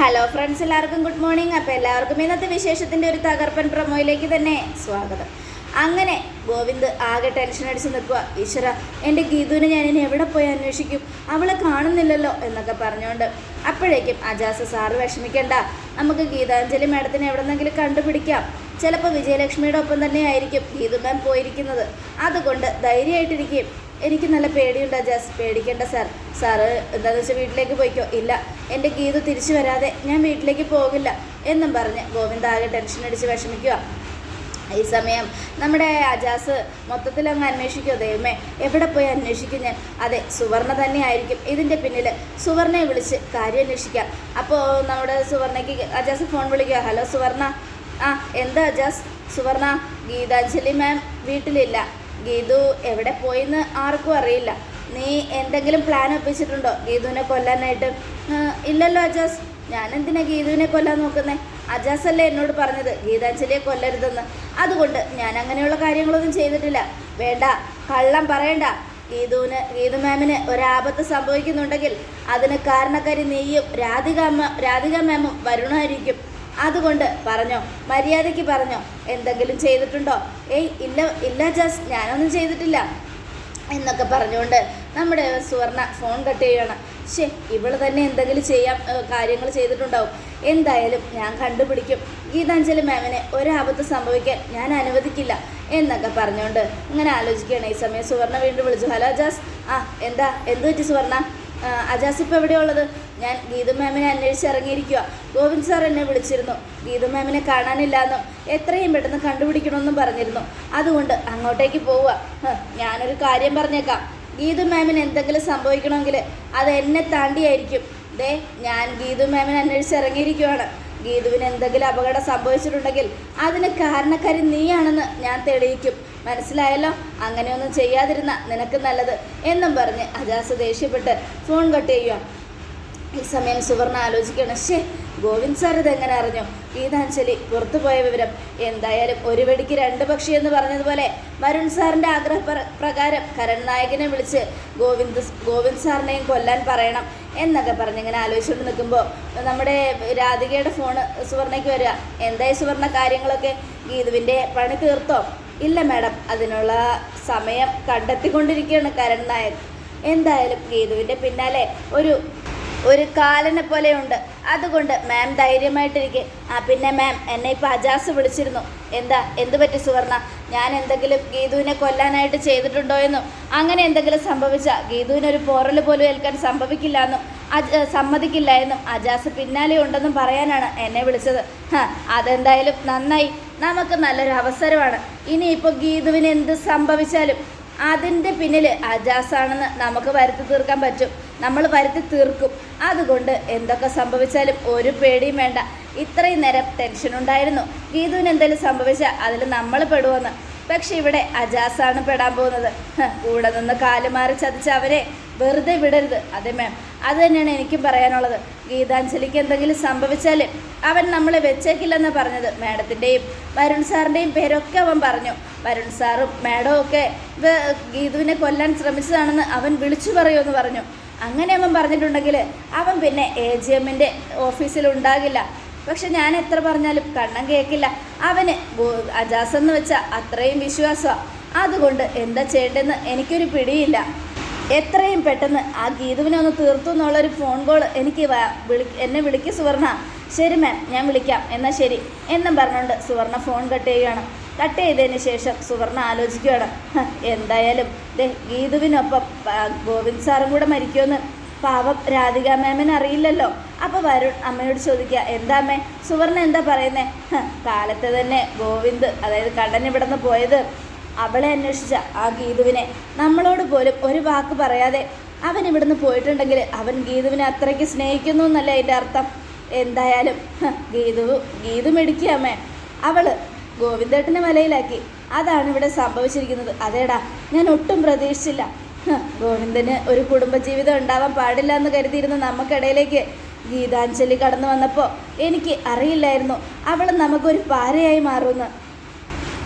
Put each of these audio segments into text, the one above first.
Hello friends എല്ലാവർക്കും good morning അപ്പോൾ എല്ലാവർക്കും ഇന്നത്തെ വിശേഷത്തിന്റെ ഒരു തകർപ്പൻ പ്രമോയിലേക്ക് തന്നെ സ്വാഗതം. അങ്ങനെ ഗോവിന്ദ് ആകെ ടെൻഷൻ അടിച്ച് നിൽക്കുക ഈശ്വര എന്റെ ഗീതുവിനെ ഞാൻ ഇനി എവിടെ പോയി അന്വേഷിക്കും? അവളെ കാണുന്നില്ലല്ലോ എന്നൊക്കെ പറഞ്ഞുകൊണ്ട് അപ്പോഴേക്കും അജാസ് സാറ് വിഷമിക്കണ്ട. നമുക്ക് ഗീതാഞ്ജലി മാഡത്തിനെ എവിടെന്നെങ്കിലും കണ്ടുപിടിക്കാം. ചിലപ്പോൾ വിജയലക്ഷ്മിയുടെ ഒപ്പം തന്നെ ആയിരിക്കും ഗീതു മാം പോയിരിക്കുന്നത്. അതുകൊണ്ട് ധൈര്യമായിട്ടിരിക്കും എനിക്ക് നല്ല പേടിയുണ്ടാ ജാസ് പേടിക്കേണ്ട സാർ. സാറ് എന്താണെന്ന് വെച്ചാൽ വീട്ടിലേക്ക് പോയിക്കോ. ഇല്ല എന്റെ ഗീത തിരിച്ചു വരാതെ ഞാൻ വീട്ടിലേക്ക് പോകില്ല എന്നും പറഞ്ഞ് ഗോവിന്ദ് ആകെ ടെൻഷൻ അടിച്ച് വിഷമിക്കുക. ഈ സമയം നമ്മുടെ അജാസ് മൊത്തത്തിൽ അങ്ങ് അന്വേഷിക്കുമോ ദൈവമേ എവിടെ പോയി അന്വേഷിക്കും ഞാൻ? അതെ സുവർണ തന്നെയായിരിക്കും ഇതിന്റെ പിന്നിൽ സുവർണയെ വിളിച്ച് കാര്യം അന്വേഷിക്കാം. അപ്പോൾ നമ്മുടെ സുവർണയ്ക്ക് അജാസ് ഫോൺ വിളിക്കുക. ഹലോ സുവർണ. ആ എന്താ അജാസ്? സുവർണ ഗീതാഞ്ജലി മാം വീട്ടിലില്ല. ഗീതു എവിടെ പോയിന്ന് ആർക്കും അറിയില്ല. നീ എന്തെങ്കിലും പ്ലാൻ ഒപ്പിച്ചിട്ടുണ്ടോ ഗീതുവിനെ കൊല്ലാനായിട്ട്? ഇല്ലല്ലോ അജാസ്. ഞാൻ എന്തിനാ ഗീതുവിനെ കൊല്ലാൻ നോക്കുന്നേ? അജാസ് അല്ലേ എന്നോട് പറഞ്ഞത്. ഗീതാഞ്ജലിയെ കൊല്ലരുതെന്ന്. അതുകൊണ്ട് ഞാൻ അങ്ങനെയുള്ള കാര്യങ്ങളൊന്നും ചെയ്തിട്ടില്ല. വേണ്ട കള്ളം പറയണ്ട. ഗീതുവിന് ഗീതു മാമിന് ഒരാപത്ത് സംഭവിക്കുന്നുണ്ടെങ്കിൽ അതിന് കാരണക്കാരി നീയും രാധിക രാധിക മാമും വരുണമായിരിക്കും അതുകൊണ്ട് പറഞ്ഞോ മര്യാദയ്ക്ക് പറഞ്ഞോ എന്തെങ്കിലും ചെയ്തിട്ടുണ്ടോ? ഏയ് ഇല്ല ഇല്ല ജസ് ഞാനൊന്നും ചെയ്തിട്ടില്ല എന്നൊക്കെ പറഞ്ഞുകൊണ്ട് നമ്മുടെ സുവർണ ഫോൺ കട്ട് ചെയ്യണം ശേ ഇവൾ തന്നെ എന്തെങ്കിലും ചെയ്യാം കാര്യങ്ങൾ ചെയ്തിട്ടുണ്ടാവും. എന്തായാലും ഞാൻ കണ്ടുപിടിക്കും. ഗീതാഞ്ജലി മാമിന് ഒരാപത്ത് സംഭവിക്കാൻ ഞാൻ അനുവദിക്കില്ല എന്നൊക്കെ പറഞ്ഞുകൊണ്ട് ഇങ്ങനെ ആലോചിക്കുകയാണ്. ഈ സമയം സുവർണ വീണ്ടും വിളിച്ചു. ഹലോ അജാസ് ആ എന്താ? എന്ത് പറ്റി സുവർണ അജാസ് ഇപ്പോൾ എവിടെയുള്ളത് ഞാൻ ഗീതു മാമിനെ അന്വേഷിച്ച് ഇറങ്ങിയിരിക്കുക ഗോവിന്ദ് സാർ എന്നെ വിളിച്ചിരുന്നു. ഗീതു മാമിനെ കാണാനില്ലാന്നും എത്രയും പെട്ടെന്ന് കണ്ടുപിടിക്കണമെന്നും പറഞ്ഞിരുന്നു. അതുകൊണ്ട് അങ്ങോട്ടേക്ക് പോവുക ഞാനൊരു കാര്യം പറഞ്ഞേക്കാം. ഗീതു മാമിന് എന്തെങ്കിലും സംഭവിക്കണമെങ്കിൽ അത് എന്നെ താണ്ടിയായിരിക്കും. ദേ ഞാൻ ഗീതു മാമിനെ അന്വേഷിച്ച് ഇറങ്ങിയിരിക്കുവാണ്. ഗീതുവിന് എന്തെങ്കിലും അപകടം സംഭവിച്ചിട്ടുണ്ടെങ്കിൽ അതിന് കാരണക്കാരി നീയാണെന്ന് ഞാൻ തെളിയിക്കും. മനസ്സിലായല്ലോ? അങ്ങനെയൊന്നും ചെയ്യാതിരുന്ന നിനക്ക് നല്ലത് എന്നും പറഞ്ഞ് അജാസ് ദേഷ്യപ്പെട്ട് ഫോൺ കട്ട് ചെയ്യുക ഈ സമയം സുവർണ ആലോചിക്കണം ശേ ഗോവിന്ദ് സാർ ഇതെങ്ങനെ അറിഞ്ഞു? ഗീതാഞ്ജലി പുറത്തു പോയ വിവരം. എന്തായാലും ഒരു വെടിക്ക് രണ്ട് പക്ഷി എന്ന് പറഞ്ഞതുപോലെ വരുൺ സാറിന്റെ ആഗ്രഹ പ്രകാരം കരൺ നായകനെ വിളിച്ച് ഗോവിന്ദ് ഗോവിന്ദ് സാറിനെയും കൊല്ലാൻ പറയണം എന്നൊക്കെ പറഞ്ഞ് ഇങ്ങനെ ആലോചിച്ചുകൊണ്ട് നിൽക്കുമ്പോൾ നമ്മുടെ രാധികയുടെ ഫോണ് സുവർണയ്ക്ക് വരിക. എന്തായി സുവർണ കാര്യങ്ങളൊക്കെ ഗീതുവിന്റെ പണി തീർത്തോ? ഇല്ല മാഡം അതിനുള്ള സമയം കണ്ടെത്തിക്കൊണ്ടിരിക്കുകയാണ് കരൺ നായക് എന്തായാലും ഗീതുവിന്റെ പിന്നാലെ ഒരു ഒരു കാലനെ പോലെയുണ്ട് അതുകൊണ്ട് മാം ധൈര്യമായിട്ടിരിക്കെ. ആ പിന്നെ മാം എന്നെ ഇപ്പോൾ അജാസ് വിളിച്ചിരുന്നു. എന്താ എന്ത് പറ്റി സുവർണ? ഞാൻ എന്തെങ്കിലും ഗീതുവിനെ കൊല്ലാനായിട്ട് ചെയ്തിട്ടുണ്ടോ എന്നും. അങ്ങനെ എന്തെങ്കിലും സംഭവിച്ചാൽ ഗീതുവിനൊരു പോറൽ പോലും ഏൽക്കാൻ സംഭവിക്കില്ല എന്നും. അജ സമ്മതിക്കില്ല എന്നും. അജാസ് പിന്നാലെ ഉണ്ടെന്നും പറയാനാണ് എന്നെ വിളിച്ചത്. അതെന്തായാലും നന്നായി. നമുക്ക് നല്ലൊരു അവസരമാണ്. ഇനിയിപ്പോൾ ഗീതുവിന് എന്ത് സംഭവിച്ചാലും അതിന്റെ പിന്നിൽ അജാസാണെന്ന് നമുക്ക് വരുത്തി തീർക്കാൻ പറ്റും. നമ്മൾ വരുത്തി തീർക്കും. അതുകൊണ്ട് എന്തൊക്കെ സംഭവിച്ചാലും ഒരു പേടിയും വേണ്ട. ഇത്രയും നേരം ടെൻഷൻ ഉണ്ടായിരുന്നു. ഗീതുവിന് എന്തെങ്കിലും സംഭവിച്ചാൽ അതിൽ നമ്മൾ പെടുമെന്ന് പക്ഷെ ഇവിടെ അജാസാണ് പെടാൻ പോകുന്നത്. കൂടെ നിന്ന് കാലുമാറി ചതിച്ച അവരെ വെറുതെ വിടരുത്. അതെ മാം അത് തന്നെയാണ് എനിക്കും പറയാനുള്ളത്. ഗീതാഞ്ജലിക്ക് എന്തെങ്കിലും സംഭവിച്ചാൽ അവൻ നമ്മളെ വെച്ചേക്കില്ലെന്ന് പറഞ്ഞത് മാഡത്തിന്റെയും വരുൺ സാറിന്റെയും പേരൊക്കെ അവൻ പറഞ്ഞു. വരുൺ സാറും മാഡവും ഒക്കെ ഗീതുവിനെ കൊല്ലാൻ ശ്രമിച്ചതാണെന്ന് അവൻ വിളിച്ചു പറയുമെന്ന് പറഞ്ഞു. അങ്ങനെ അവൻ പറഞ്ഞിട്ടുണ്ടെങ്കിൽ അവൻ പിന്നെ എ ജി എമ്മിന്റെ ഓഫീസിൽ ഉണ്ടാകില്ല. പക്ഷെ ഞാൻ എത്ര പറഞ്ഞാലും കണ്ണം കേൾക്കില്ല. അവന് അജാസ് എന്ന് വെച്ചാൽ അത്രയും വിശ്വാസമാണ് അതുകൊണ്ട് എന്താ ചെയ്യേണ്ടതെന്ന് എനിക്കൊരു പിടിയില്ല. എത്രയും പെട്ടെന്ന് ആ ഗീതുവിനെ ഒന്ന് തീർത്തു എന്നുള്ളൊരു ഫോൺ കോൾ എനിക്ക് വിളി എന്നെ വിളിക്ക് സുവർണ. ശരി മാം ഞാൻ വിളിക്കാം. എന്നാൽ ശരി. എന്നും പറഞ്ഞുകൊണ്ട് സുവർണ ഫോൺ കട്ട് ചെയ്യുകയാണ്. കട്ട് ചെയ്തതിന് ശേഷം സുവർണ ആലോചിക്കുകയാണ്. എന്തായാലും ദേ ഗീതുവിനൊപ്പം ഗോവിന്ദ് സാറും കൂടെ മരിക്കുമെന്ന് പാവം രാധിക മാമിന് അറിയില്ലല്ലോ. അപ്പോൾ വരുൺ അമ്മയോട് ചോദിക്കുക എന്താ അമ്മേ സുവർണ എന്താ പറയുന്നേ? "ഹ, കാലത്ത് തന്നെ ഗോവിന്ദ് അതായത് കണ്ണൻ ഇവിടെ നിന്ന് പോയത് അവളെ അന്വേഷിച്ച ആ ഗീതുവിനെ. നമ്മളോട് പോലും ഒരു വാക്ക് പറയാതെ അവൻ ഇവിടുന്ന് പോയിട്ടുണ്ടെങ്കിൽ അവൻ ഗീതുവിനെ അത്രയ്ക്ക് സ്നേഹിക്കുന്നു എന്നല്ലേ അതിന്റെ അർത്ഥം? എന്തായാലും ഗീതു ഗീതു മെടുക്കുക അമ്മേ. അവൾ ഗോവിന്ദേട്ടനെ വലയിലാക്കി അതാണ് ഇവിടെ സംഭവിച്ചിരിക്കുന്നത്. അതേടാ ഞാൻ ഒട്ടും പ്രതീക്ഷിച്ചില്ല. ഗോവിന്ദന് ഒരു കുടുംബജീവിതം ഉണ്ടാവാൻ പാടില്ല എന്ന് കരുതിയിരുന്ന നമുക്കിടയിലേക്ക് ഗീതാഞ്ജലി കടന്നു വന്നപ്പോൾ എനിക്ക് അറിയില്ലായിരുന്നു അവൾ നമുക്കൊരു പാരയായി മാറുമെന്ന്.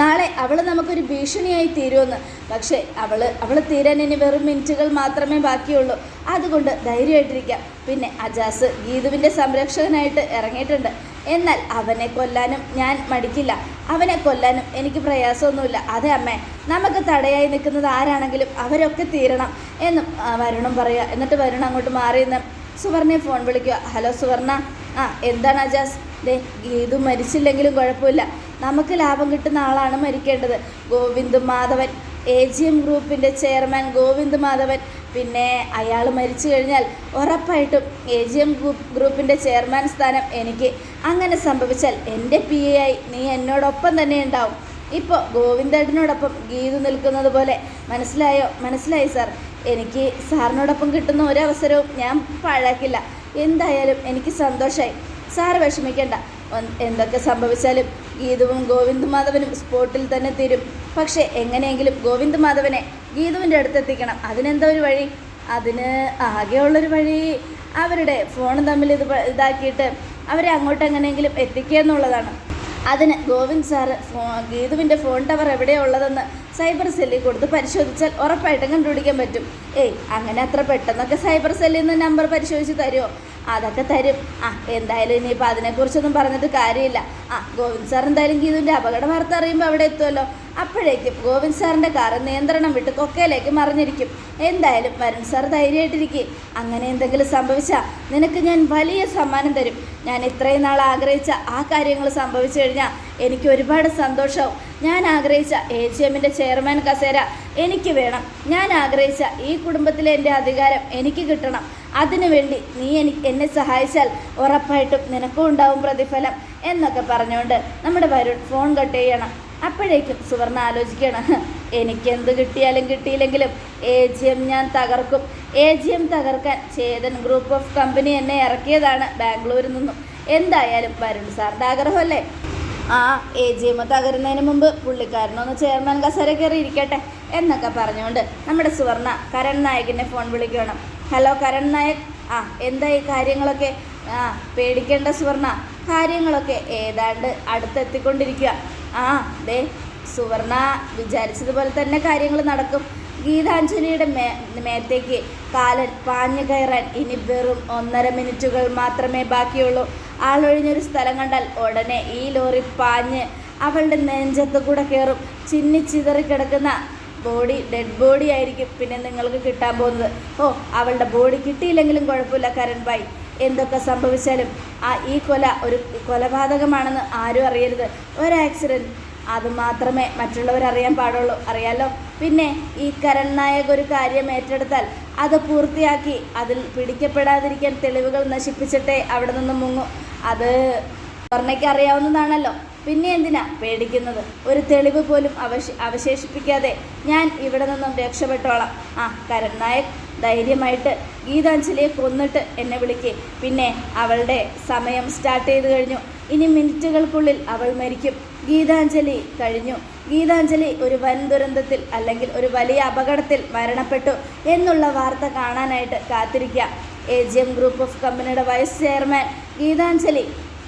നാളെ അവൾ നമുക്കൊരു ഭീഷണിയായി തീരുമെന്ന്. പക്ഷേ അവൾ അവൾ തീരാൻ ഇനി വെറും മിനിറ്റുകൾ മാത്രമേ ബാക്കിയുള്ളൂ. അതുകൊണ്ട് ധൈര്യമായിട്ടിരിക്കാം. പിന്നെ അജാസ് ഗീതുവിന്റെ സംരക്ഷകനായിട്ട് ഇറങ്ങിയിട്ടുണ്ട്. എന്നാൽ അവനെ കൊല്ലാനും ഞാൻ മടിക്കില്ല. അവനെ കൊല്ലാനും എനിക്ക് പ്രയാസമൊന്നുമില്ല. അതെ അമ്മേ നമുക്ക് തടയായി നിൽക്കുന്നത് ആരാണെങ്കിലും അവരൊക്കെ തീരണം എന്നും വരുണം പറയുക. എന്നിട്ട് വരുണം അങ്ങോട്ട് മാറി നിന്ന് സുവർണയെ ഫോൺ വിളിക്കുക. ഹലോ സുവർണ. ആ എന്താണ് അജാസ്? ദേ ഗീതു മരിച്ചില്ലെങ്കിലും കുഴപ്പമില്ല. നമുക്ക് ലാഭം കിട്ടുന്ന ആളാണ് മരിക്കേണ്ടത്. Govind Madhavan A G M ഗ്രൂപ്പിന്റെ ചെയർമാൻ ഗോവിന്ദ് മാധവൻ പിന്നെ അയാൾ മരിച്ചു കഴിഞ്ഞാൽ ഉറപ്പായിട്ടും എ ജി എം ഗ്രൂപ്പ് ഗ്രൂപ്പിന്റെ ചെയർമാൻ സ്ഥാനം എനിക്ക്. അങ്ങനെ സംഭവിച്ചാൽ എന്റെ പി എ ആയി നീ എന്നോടൊപ്പം തന്നെ ഉണ്ടാവും. ഇപ്പോൾ ഗോവിന്ദേട്ടനോടൊപ്പം ഗീതു നിൽക്കുന്നത് പോലെ മനസ്സിലായോ? മനസ്സിലായി സാർ എനിക്ക് സാറിനോടൊപ്പം കിട്ടുന്ന ഒരവസരവും ഞാൻ പാഴാക്കില്ല. എന്തായാലും എനിക്ക് സന്തോഷമായി സാർ വിഷമിക്കേണ്ട. എന്തൊക്കെ സംഭവിച്ചാലും ഗീതുവും ഗോവിന്ദ് മാധവനും സ്പോട്ടിൽ തന്നെ തീരും. പക്ഷേ എങ്ങനെയെങ്കിലും ഗോവിന്ദ് മാധവനെ ഗീതുവിന്റെ അടുത്തെത്തിക്കണം. അതിനെന്താ ഒരു വഴി? അതിന് ആകെയുള്ളൊരു വഴി അവരുടെ ഫോൺ തമ്മിൽ ഇത് ഇതാക്കിയിട്ട് അവരെ അങ്ങോട്ട് എങ്ങനെയെങ്കിലും എത്തിക്കുക എന്നുള്ളതാണ്. അതിന് ഗോവിന്ദ് സാറ് ഫോ ഗീതുവിന്റെ ഫോൺ ടവർ എവിടെയാണ് ഉള്ളതെന്ന് സൈബർ സെല്ലിൽ കൊടുത്ത് പരിശോധിച്ചാൽ ഉറപ്പായിട്ടും കണ്ടുപിടിക്കാൻ പറ്റും. ഏയ് അങ്ങനെ അത്ര പെട്ടെന്നൊക്കെ സൈബർ സെല്ലിൽ നിന്ന് നമ്പർ പരിശോധിച്ച് തരുമോ അതൊക്കെ തരും. ആ എന്തായാലും ഇനിയിപ്പോൾ അതിനെക്കുറിച്ചൊന്നും പറഞ്ഞിട്ട് കാര്യമില്ല. ആ ഗോവിന്ദ് സാർ എന്തായാലും ഗീതുവിന്റെ അപകട വാർത്ത അറിയുമ്പോൾ അവിടെ എത്തുമല്ലോ. അപ്പോഴേക്കും ഗോവിന്ദ് സാറിന്റെ കാറ് നിയന്ത്രണം വിട്ട് കൊക്കയിലേക്ക് മറിഞ്ഞിരിക്കും. എന്തായാലും വരുൺ സാർ ധൈര്യമായിട്ടിരിക്കും. അങ്ങനെ എന്തെങ്കിലും സംഭവിച്ചാൽ നിനക്ക് ഞാൻ വലിയ സമ്മാനം തരും. ഞാൻ ഇത്രയും നാൾ ആഗ്രഹിച്ച ആ കാര്യങ്ങൾ സംഭവിച്ചു കഴിഞ്ഞാൽ എനിക്ക് ഒരുപാട് സന്തോഷവും. ഞാൻ ആഗ്രഹിച്ച എ ജി എമ്മിന്റെ ചെയർമാൻ കസേര എനിക്ക് വേണം. ഞാൻ ആഗ്രഹിച്ച ഈ കുടുംബത്തിലെ എന്റെ അധികാരം എനിക്ക് കിട്ടണം. അതിനുവേണ്ടി നീ എനിക്ക് എന്നെ സഹായിച്ചാൽ ഉറപ്പായിട്ടും നിനക്കും ഉണ്ടാവും പ്രതിഫലം എന്നൊക്കെ പറഞ്ഞുകൊണ്ട് നമ്മുടെ വരുൺ ഫോൺ കട്ട് ചെയ്യണം. അപ്പോഴേക്കും സുവർണ ആലോചിക്കണം. എനിക്കെന്ത് കിട്ടിയാലും കിട്ടിയില്ലെങ്കിലും എ ജി എം ഞാൻ തകർക്കും. എ ജി എം തകർക്കാൻ ചേതൻ ഗ്രൂപ്പ് ഓഫ് കമ്പനി എന്നെ ഇറക്കിയതാണ് ബാംഗ്ലൂരിൽ നിന്നും. എന്തായാലും വരുൺ സാറിന്റെ ആഗ്രഹമല്ലേ? ആ എ ജി എം തകരുന്നതിന് മുമ്പ് പുള്ളിക്കാരനൊന്ന് ചെയർമാൻ കസേര കയറി ഇരിക്കട്ടെ എന്നൊക്കെ പറഞ്ഞുകൊണ്ട് നമ്മുടെ സുവർണ കരൺ നായകിന്റെ ഫോൺ വിളിക്കണം. ഹലോ കരൺ നായക്. ആ എന്താ ഈ കാര്യങ്ങളൊക്കെ? ആ പേടിക്കേണ്ട സുവർണ. കാര്യങ്ങളൊക്കെ ഏതാണ്ട് അടുത്തെത്തിക്കൊണ്ടിരിക്കുക ആ ദേ സുവർണ വിചാരിച്ചതുപോലെ തന്നെ കാര്യങ്ങൾ നടക്കും. ഗീതാഞ്ജലിയുടെ മേ മേത്തേക്ക് കാലൻ പാഞ്ഞു കയറാൻ ഇനി വെറും ഒന്നര മിനിറ്റുകൾ മാത്രമേ ബാക്കിയുള്ളൂ. ആളൊഴിഞ്ഞൊരു സ്ഥലം കണ്ടാൽ ഉടനെ ഈ ലോറി പാഞ്ഞ് അവളുടെ നെഞ്ചത്ത് കൂടെ കയറും ചിന്നി ചിതറി കിടക്കുന്ന ബോഡി ഡെഡ് ബോഡി ആയിരിക്കും പിന്നെ നിങ്ങൾക്ക് കിട്ടാൻ പോകുന്നത്. ഓ അവളുടെ ബോഡി കിട്ടിയില്ലെങ്കിലും കുഴപ്പമില്ല കരൺ ഭായ്. എന്തൊക്കെ സംഭവിച്ചാലും ആ ഈ കൊല ഒരു കൊലപാതകമാണെന്ന് ആരും അറിയരുത്. ഒരു ആക്സിഡന്റ് അത് മാത്രമേ മറ്റുള്ളവർ അറിയാൻ പാടുള്ളൂ. അറിയാലോ? പിന്നെ ഈ കരൺ നായക് ഒരു കാര്യം ഏറ്റെടുത്താൽ അത് പൂർത്തിയാക്കി അതിൽ പിടിക്കപ്പെടാതിരിക്കാൻ തെളിവുകൾ നശിപ്പിച്ചിട്ടേ അവിടെ നിന്ന് മുങ്ങും. അത് സ്വർണയ്ക്ക് അറിയാവുന്നതാണല്ലോ. പിന്നെ എന്തിനാ പേടിക്കുന്നത്? ഒരു തെളിവ് പോലും അവശ അവശേഷിപ്പിക്കാതെ ഞാൻ ഇവിടെ നിന്നും രക്ഷപ്പെട്ടോളാം. ആ കരൺ നായക് ധൈര്യമായിട്ട് ഗീതാഞ്ജലിയെ കൊന്നിട്ട് എന്നെ വിളിക്കേ. പിന്നെ അവളുടെ സമയം സ്റ്റാർട്ട് ചെയ്ത് കഴിഞ്ഞു. ഇനി മിനിറ്റുകൾക്കുള്ളിൽ അവൾ മരിക്കും. ഗീതാഞ്ജലി കഴിഞ്ഞു. ഗീതാഞ്ജലി ഒരു വൻ ദുരന്തത്തിൽ അല്ലെങ്കിൽ ഒരു വലിയ അപകടത്തിൽ മരണപ്പെട്ടു എന്നുള്ള വാർത്ത കാണാനായിട്ട് കാത്തിരിക്കുക A G M group of കമ്പനിയുടെ വൈസ് ചെയർമാൻ ഗീതാഞ്ജലി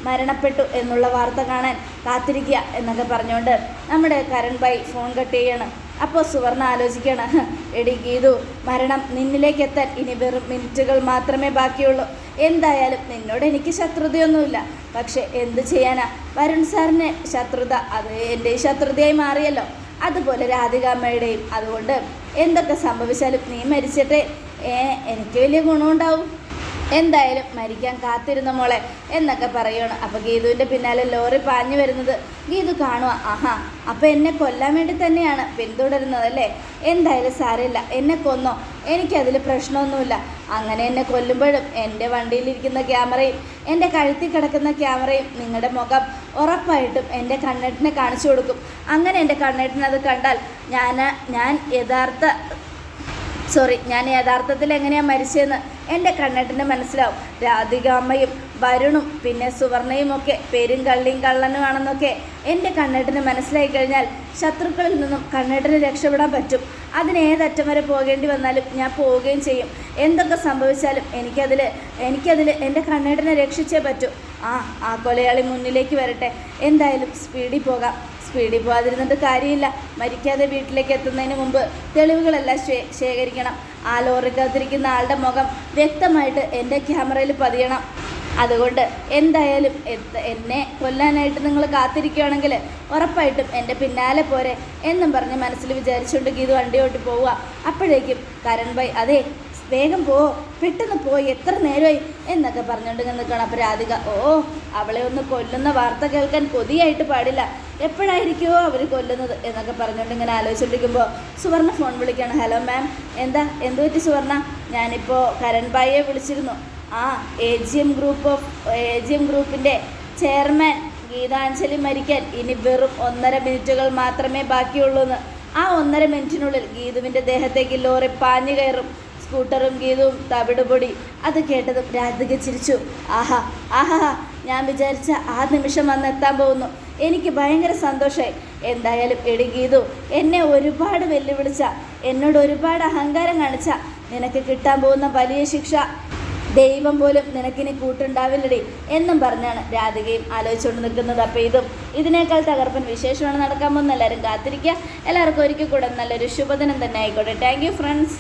മരണപ്പെട്ടു എന്നുള്ള വാർത്ത കാണാൻ കാത്തിരിക്കുക എന്നൊക്കെ പറഞ്ഞുകൊണ്ട് നമ്മുടെ കരൺ ബൈ ഫോൺ കട്ട് ചെയ്യണം. അപ്പോൾ സുവർണ ആലോചിക്കണം എടി ഗീതു മരണം നിന്നിലേക്ക് എത്താൻ ഇനി വെറും മിനിറ്റുകൾ മാത്രമേ ബാക്കിയുള്ളൂ. എന്തായാലും നിന്നോട് എനിക്ക് ശത്രുതയൊന്നുമില്ല. പക്ഷെ എന്ത് ചെയ്യാനാ? വരുൺ സാറിന് ശത്രുത അത് എന്റെ ശത്രുതയായി മാറിയല്ലോ. അതുപോലെ രാധികാമ്മയുടെയും അതുകൊണ്ട് എന്തൊക്കെ സംഭവിച്ചാലും നീ മരിച്ചിട്ടേ. എനിക്ക് വലിയ ഗുണമുണ്ടാവും. എന്തായാലും മരിക്കാൻ കാത്തിരുന്ന മോളെ എന്നൊക്കെ പറയുകയാണ് അപ്പോൾ ഗീതുവിന്റെ പിന്നാലെ ലോറി പാഞ്ഞു വരുന്നത് ഗീതു കാണുക ആഹാ അപ്പോൾ എന്നെ കൊല്ലാൻ വേണ്ടി തന്നെയാണ് പിന്തുടരുന്നത് അല്ലേ എന്തായാലും സാരമില്ല. എന്നെ കൊന്നോ. എനിക്കതിൽ പ്രശ്നമൊന്നുമില്ല. അങ്ങനെ എന്നെ കൊല്ലുമ്പോഴും എന്റെ വണ്ടിയിലിരിക്കുന്ന ക്യാമറയും എന്റെ കഴുത്തിൽ കിടക്കുന്ന ക്യാമറയും നിങ്ങളുടെ മുഖം ഉറപ്പായിട്ടും എന്റെ കണ്ണേട്ടിനെ കാണിച്ചു കൊടുക്കും. അങ്ങനെ എന്റെ കണ്ണേട്ടിനത് കണ്ടാൽ ഞാൻ ഞാൻ യഥാർത്ഥ സോറി ഞാൻ യഥാർത്ഥത്തിൽ എങ്ങനെയാണ് മരിച്ചതെന്ന് എന്റെ കണ്ണേട്ടന് മനസ്സിലാവും. രാധികാമ്മയും വരുണും പിന്നെ സുവർണയും ഒക്കെ പേരും കള്ളിയും കള്ളനുമാണെന്നൊക്കെ എന്റെ കണ്ണേട്ടന് മനസ്സിലായി കഴിഞ്ഞാൽ ശത്രുക്കളിൽ നിന്നും കണ്ണേട്ടന് രക്ഷപ്പെടാൻ പറ്റും. അതിനേതറ്റം വരെ പോകേണ്ടി വന്നാലും ഞാൻ പോവുകയും ചെയ്യും. എന്തൊക്കെ സംഭവിച്ചാലും എനിക്കതിൽ എനിക്കതിൽ എന്റെ കണ്ണേട്ടനെ രക്ഷിച്ചേ പറ്റൂ. ആ ആ കൊലയാളി മുന്നിലേക്ക് വരട്ടെ. എന്തായാലും സ്പീഡിൽ പോകാം. സ്പീഡിൽ പോകാതിരുന്നിട്ട് കാര്യമില്ല. മരിക്കാതെ വീട്ടിലേക്ക് എത്തുന്നതിന് മുമ്പ് തെളിവുകളെല്ലാം ശേഖരിക്കണം. ആ ലോറിക്കകത്തിരിക്കുന്ന ആളുടെ മുഖം വ്യക്തമായിട്ട് എന്റെ ക്യാമറയിൽ പതിയണം. അതുകൊണ്ട് എന്തായാലും എന്നെ കൊല്ലാനായിട്ട് നിങ്ങൾ കാത്തിരിക്കുകയാണെങ്കിൽ ഉറപ്പായിട്ടും എന്റെ പിന്നാലെ പോരെ എന്നും പറഞ്ഞ് മനസ്സിൽ വിചാരിച്ചുകൊണ്ട് ഗീതു വണ്ടി പോവുക. അപ്പോഴേക്കും കരൺ ബൈ അതെ വേഗം പോ പെട്ടെന്ന് പോയി എത്ര നേരമായി? എന്നൊക്കെ പറഞ്ഞുകൊണ്ട് നിൽക്കണം അപ്പോൾ രാധിക ഓ അവളെ ഒന്ന് കൊല്ലുന്ന വാർത്ത കേൾക്കാൻ കൊതിയായിട്ട് പാടില്ല. എപ്പോഴായിരിക്കുമോ അവർ കൊല്ലുന്നത് എന്നൊക്കെ പറഞ്ഞുകൊണ്ട് ഇങ്ങനെ ആലോചിച്ചുകൊണ്ടിരിക്കുമ്പോൾ സുവർണ ഫോൺ വിളിക്കുകയാണ്. ഹലോ മാം എന്താ? എന്ത് പറ്റി സുവർണ? ഞാനിപ്പോൾ കരൺ ബായിയെ വിളിച്ചിരുന്നു. ആ A G M group of A G M ഗ്രൂപ്പിന്റെ ചെയർമാൻ ഗീതാഞ്ജലി മരിക്കാൻ ഇനി വെറും ഒന്നര മിനിറ്റുകൾ മാത്രമേ ബാക്കിയുള്ളൂ എന്ന് ആ ഒന്നര മിനിറ്റിനുള്ളിൽ ഗീതുവിന്റെ ദേഹത്തേക്ക് ലോറി പാഞ്ഞു കയറും. സ്കൂട്ടറും ഗീതവും തവിടുപൊടി. അത് കേട്ടതും രാധിക ചിരിച്ചു. ആഹാ ആഹാ ഞാൻ വിചാരിച്ച ആ നിമിഷം വന്ന് എത്താൻ പോകുന്നു. എനിക്ക് ഭയങ്കര സന്തോഷമായി എന്തായാലും എടി ഗീതു എന്നെ ഒരുപാട് വെല്ലുവിളിച്ച എന്നോട് ഒരുപാട് അഹങ്കാരം കാണിച്ച നിനക്ക് കിട്ടാൻ പോകുന്ന വലിയ ശിക്ഷ ദൈവം പോലും നിനക്കിനി കൂട്ടുണ്ടാവില്ലടി എന്നും പറഞ്ഞാണ് രാധികയും ആലോചിച്ചുകൊണ്ട് നിൽക്കുന്നത്. അപ്പോൾ ഇതും ഇതിനേക്കാൾ തകർപ്പൻ വിശേഷമാണ് നടക്കാൻ പോകുന്ന എല്ലാവരും കാത്തിരിക്കുക. എല്ലാവർക്കും ഒരിക്കൽ കൂടെ നല്ലൊരു ശുഭദിനം തന്നെ ആയിക്കോട്ടെ. Thank friends